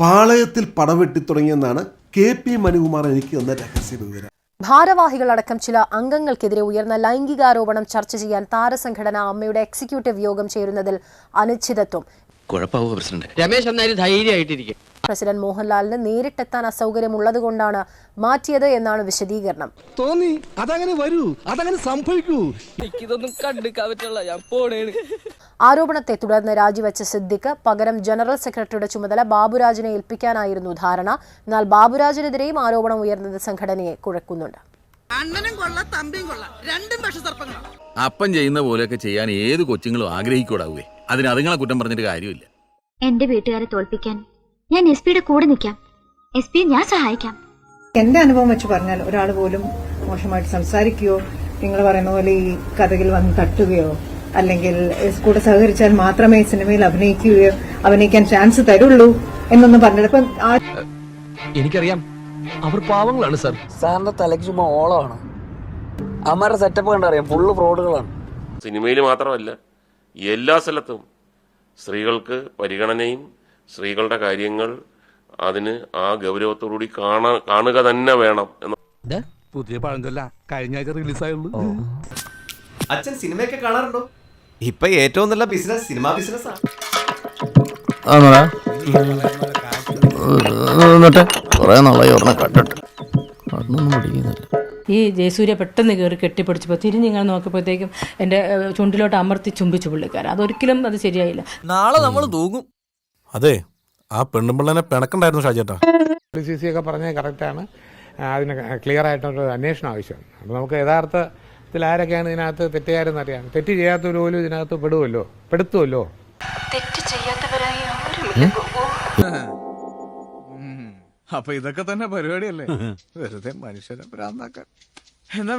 പാളയത്തിൽ പടവെട്ടി തുടങ്ങിയെന്നാണ് കെ പി മനുകുമാർ എനിക്ക് തന്ന രഹസ്യ വിവരം. ഭാരവാഹികളടക്കം ചില അംഗങ്ങൾക്കെതിരെ ഉയർന്ന ലൈംഗികാരോപണം ചർച്ച ചെയ്യാൻ താരസംഘടന അമ്മയുടെ എക്സിക്യൂട്ടീവ് യോഗം ചേരുന്നതിൽ അനിശ്ചിതത്വം. പ്രസിഡന്റ്? മോഹൻലാലിന് നേരിട്ടെത്താൻ അസൗകര്യം പ്രസിഡന്റ് മോഹൻലാലിന് നേരിട്ടെത്താൻ അസൗകര്യമുള്ളതുകൊണ്ടാണ് മാറ്റിയത് എന്നാണ് വിശദീകരണം. തോന്നി അതങ്ങനെ വരൂ അതങ്ങനെ സംഭവിക്കൂ. ഇതൊന്നും കണ്ടിക്കാൻ പറ്റില്ല ഞാൻ പോണേണ് ആരോപണത്തെ തുടർന്ന് രാജിവെച്ച സിദ്ദിഖ് പകരം ജനറൽ സെക്രട്ടറിയുടെ ചുമതല ബാബുരാജിനെ ഏൽപ്പിക്കാനായിരുന്നു ധാരണ. എന്നാൽ ബാബുരാജിനെതിരെയും ആരോപണം ഉയർന്നത് സംഘടനയെ കുഴക്കുന്നുണ്ട്. അണ്ണനും കൊള്ളാം തമ്പിയും കൊള്ളാം. രണ്ടും അപ്പം ചെയ്യുന്ന പോലെയൊക്കെ ചെയ്യാൻ ഏത് കൊച്ചുങ്ങളും ആഗ്രഹിക്കൂടാവേ അതിന് അതുങ്ങളെ കുറ്റം പറഞ്ഞിട്ട് കാര്യമില്ല. എന്റെ വീട്ടുകാരെ തോൽപ്പിക്കാൻ ഞാൻ എസ് പിയുടെ കൂടെ നിൽക്കാം. എസ് പിയെ ഞാൻ സഹായിക്കാം. എന്റെ അനുഭവം വെച്ച് പറഞ്ഞാൽ ഒരാൾ പോലും മോശമായിട്ട് സംസാരിക്കുകയോ നിങ്ങൾ പറയുന്ന പോലെ ഈ കഥകിൽ വന്ന് തട്ടുകയോ അല്ലെങ്കിൽ കൂടെ സഹകരിച്ചാൽ മാത്രമേ സിനിമയിൽ അഭിനയിക്കുകയോ അഭിനയിക്കാൻ ചാൻസ് തരുള്ളൂ എന്നൊന്നും പറഞ്ഞിട്ട് എനിക്കറിയാം. അവർ പാവങ്ങളാണ് സാർ. സാറിന്റെ തലയ്ക്ക് ചുമ്മാ ഓളമാണ്. അമ്മയുടെ സെറ്റപ്പ് കണ്ടറിയാം ഫുള്ള് ഫ്രോഡുകളാണ്. സിനിമയിൽ മാത്രമല്ല എല്ലാ സ്ഥലത്തും സ്ത്രീകൾക്ക് പരിഗണനയും സ്ത്രീകളുടെ കാര്യങ്ങൾ അതിന് ആ ഗൗരവത്തോടുകൂടി കാണ കാണുക തന്നെ വേണം എന്ന്. പുതിയ പഴഞ്ചൊല്ല കഴിഞ്ഞ ആഴ്ച റിലീസായുള്ളൂ അച്ഛൻ സിനിമയൊക്കെ കാണാറുണ്ടോ? ഇപ്പൊ ഏറ്റവും നല്ല ബിസിനസ് സിനിമാ ബിസിനസ് എന്നിട്ട് കുറെ നാളായി ഒരെണ്ണം കണ്ടിട്ട്. അതൊന്നും പിടിക്കുന്നില്ല. ഈ ജയസൂര്യ പെട്ടെന്ന് കയറി കെട്ടിപ്പിടിച്ചപ്പോൾ തിരിഞ്ഞിങ്ങനെ നോക്കിയപ്പോഴത്തേക്കും എന്റെ ചുണ്ടിലോട്ട് അമർത്തി ചുംബിച്ചു പുള്ളിക്കാരൻ. അതൊരിക്കലും അത് ശരിയായില്ല. നാളെ നമ്മൾ തൂങ്ങും. അതെ ആ പെണ്ണുമ്പിള്ളനെ പിണക്കണ്ടായിരുന്നു ഷാജേട്ടാ. സി സി ഒക്കെ പറഞ്ഞത് കറക്റ്റാണ് അതിന് ക്ലിയർ ആയിട്ടുള്ള അന്വേഷണം ആവശ്യമാണ്. അപ്പോൾ നമുക്ക് യഥാർത്ഥത്തിൽ ആരൊക്കെയാണ് ഇതിനകത്ത് തെറ്റുകാരെന്ന് അറിയാം. തെറ്റ് ചെയ്യാത്തവർ പോലും ഇതിനകത്ത് പെടുമല്ലോ പെടുത്തുമല്ലോ തെറ്റ് ചെയ്യാത്തവരായി ആരുമില്ല അപ്പൊ ഇതൊക്കെ തന്നെ പരിപാടിയല്ലേ? വെറുതെ മനുഷ്യരെ ഭ്രാന്താക്കാൻ. എന്നാ